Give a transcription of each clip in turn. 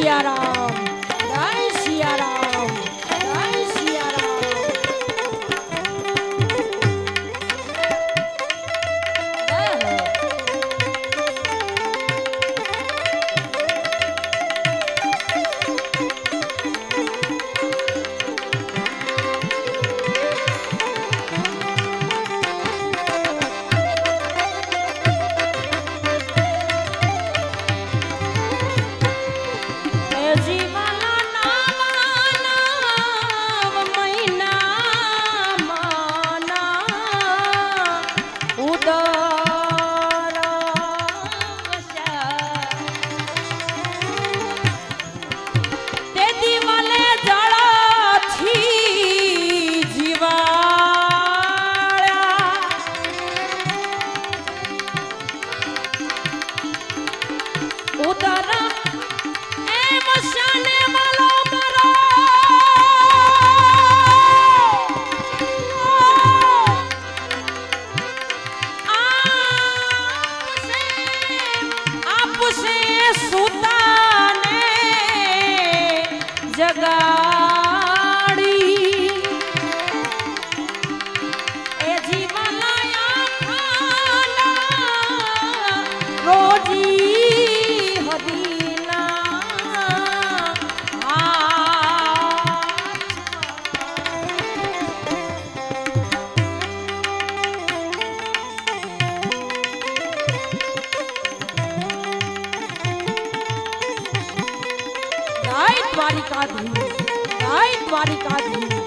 Tiara. Dwarkadhish જય દ્વારિકાધીશ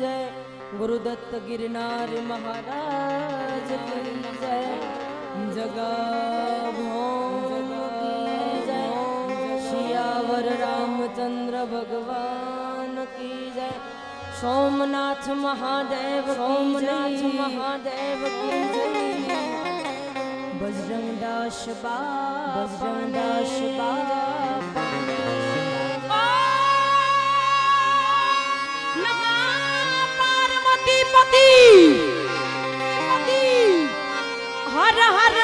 जय। गुरुदत्त गिरनार महाराज की जय। जगा सियावर रामचंद्र भगवान की जय। सोमनाथ महादेव सोमनाथ महादेव की जय। बजरंग दास बा बजरंग दास बा মতি হর হর